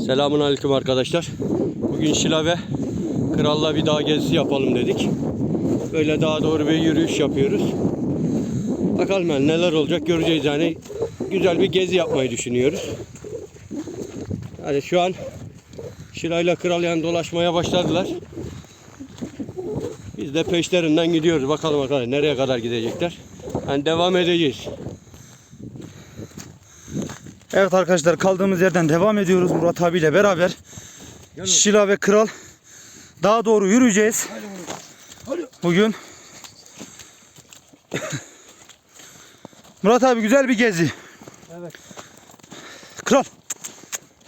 Selamun aleyküm arkadaşlar. Bugün Şila ve Kral'la bir dağ gezisi yapalım dedik. Böyle dağa doğru bir yürüyüş yapıyoruz. Bakalım yani neler olacak göreceğiz yani. Güzel bir gezi yapmayı düşünüyoruz. Yani şu an Şila ile Kral yani dolaşmaya başladılar. Biz de peşlerinden gidiyoruz. Bakalım bakalım nereye kadar gidecekler. Yani devam edeceğiz. Evet arkadaşlar kaldığımız yerden devam ediyoruz Murat abiyle beraber. Şila ve Kral daha doğru yürüyeceğiz. Bugün Murat abi güzel bir gezi. Evet. Kral.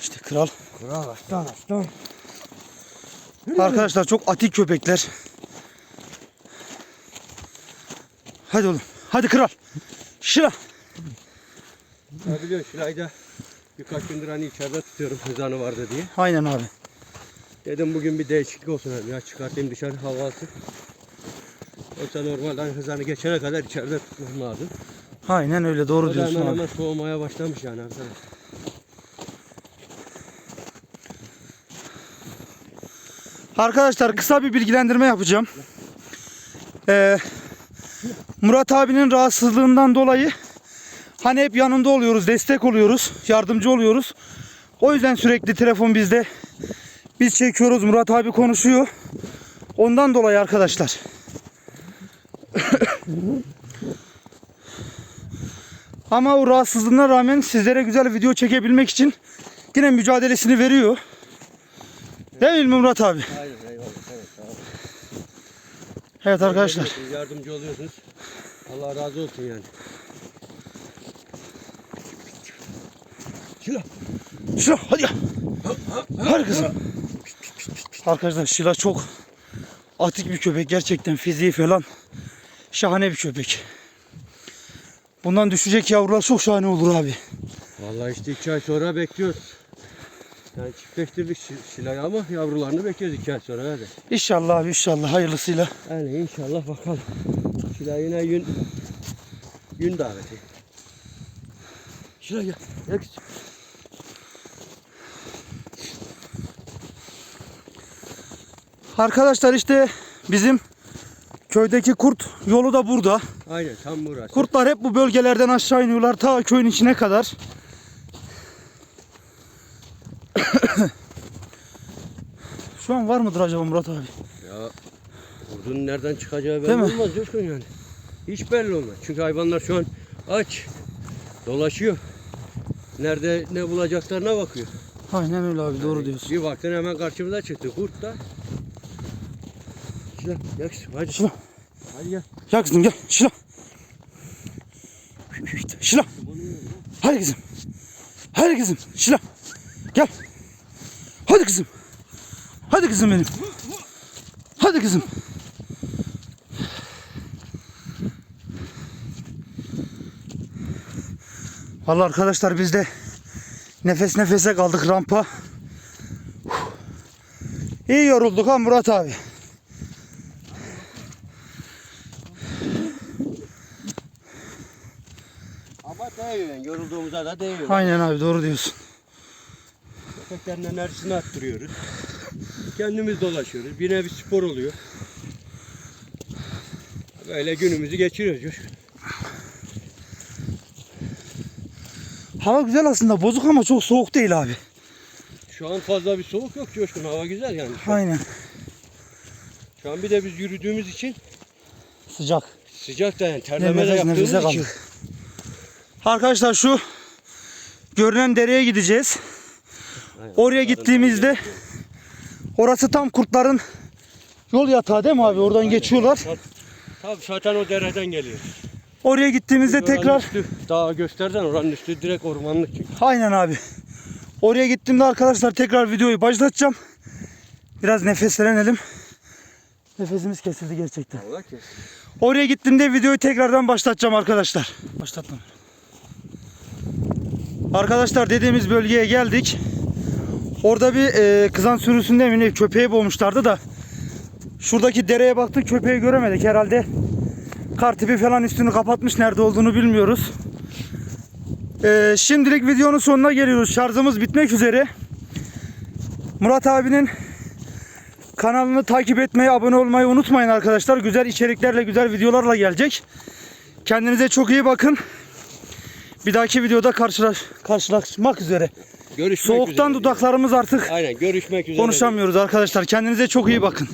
İşte kral. Kral aslan aslan. Arkadaşlar çok atik köpekler. Hadi oğlum. Hadi kral. Şila. Ya biliyorsun Şilay'da birkaç gündür hani içeride tutuyorum hızanı vardı diye. Aynen abi. Dedim bugün bir değişiklik olsun dedim ya çıkartayım dışarı hava alsın. Yoksa normalden hızanı geçene kadar içeride tutmam lazım. Aynen öyle doğru O diyorsun hemen abi. hemen soğumaya başlamış yani arkadaşlar. Arkadaşlar kısa bir bilgilendirme yapacağım. Ee, Murat abinin rahatsızlığından dolayı hani hep yanında oluyoruz, destek oluyoruz, yardımcı oluyoruz. O yüzden sürekli telefon bizde. Biz çekiyoruz, Murat abi konuşuyor. Ondan dolayı arkadaşlar. Ama o rahatsızlığına rağmen sizlere güzel video çekebilmek için yine mücadelesini veriyor. Değil mi Murat abi? Aynen eyvallah. Evet, olun. Evet arkadaşlar. Yardımcı oluyorsunuz. Allah razı olsun yani. Şila hadi ya. Hadi kızım. Arkadaşlar Şila çok atik bir köpek. Gerçekten fiziği falan şahane bir köpek. Bundan düşecek yavrular çok şahane olur abi. Vallahi işte iki ay sonra bekliyoruz. Yani çiftleştirdik Şi- Şilay'ı ama yavrularını bekliyoruz iki ay sonra hadi. İnşallah abi inşallah hayırlısıyla. Yani inşallah bakalım. Şila yine yün, yün daveti. Şila gel. Gel kızım. Arkadaşlar işte bizim köydeki kurt yolu da burada. Aynen tam burası. Kurtlar hep bu bölgelerden aşağı iniyorlar ta köyün içine kadar. Şu an var mıdır acaba Murat abi? Ya kurdun nereden çıkacağı belli Değil mi? olmaz Coşkun yani. Hiç belli olmaz. Çünkü hayvanlar şu an aç. Dolaşıyor. Nerede ne bulacaklarına bakıyor. Aynen öyle abi doğru diyorsun. Bir baktın hemen karşımıza çıktı. Kurt da. Şila gel kızım hadi. Şila. Hadi gel. Gel kızım gel. Şila. Şila. Hadi kızım. Hadi kızım. Şila. Gel. Hadi kızım. Hadi kızım benim. Hadi kızım. Vallahi arkadaşlar biz de nefes nefese kaldık rampa. İyi yorulduk ha Murat abi. Ama değiyor yani. Yorulduğumuzda da değiyor. Aynen abi doğru diyorsun. Köpeklerin enerjisini arttırıyoruz. Kendimiz dolaşıyoruz. Bir nevi spor oluyor. Böyle günümüzü geçiriyoruz. Coşkun. Hava güzel aslında bozuk ama çok soğuk değil abi. Şu an fazla bir soğuk yok Coşkun. Hava güzel yani. Şu an, Aynen. şu an bir de biz yürüdüğümüz için Sıcak. sıcak da yani terleme de Nefes yaptığımız için. kaldık. Arkadaşlar şu görünen dereye gideceğiz. Oraya gittiğimizde orası tam kurtların yol yatağı değil mi abi? Oradan geçiyorlar. Tabii zaten o dereden geliyor. Oraya gittiğimizde Oranın tekrar üstü, daha göstersen oranın üstü direkt ormanlık çünkü. aynen abi. Oraya gittiğimde arkadaşlar tekrar videoyu başlatacağım. Biraz nefeslenelim. Nefesimiz kesildi gerçekten. Oraya gittiğimde videoyu tekrardan başlatacağım arkadaşlar. Başlatmam. Arkadaşlar dediğimiz bölgeye geldik. Orada bir e, kızan sürüsünde mi köpeği boğmuşlardı da şuradaki dereye baktık köpeği göremedik herhalde. Kar tipi falan üstünü kapatmış nerede olduğunu bilmiyoruz. E, şimdilik videonun sonuna geliyoruz. Şarjımız bitmek üzere. Murat abinin kanalını takip etmeyi, abone olmayı unutmayın arkadaşlar. Güzel içeriklerle, güzel videolarla gelecek. Kendinize çok iyi bakın. Bir dahaki videoda karşılaş, karşılaşmak üzere. Görüşmek Soğuktan üzere. dudaklarımız artık Aynen görüşmek üzere. konuşamıyoruz arkadaşlar. Kendinize çok iyi bakın.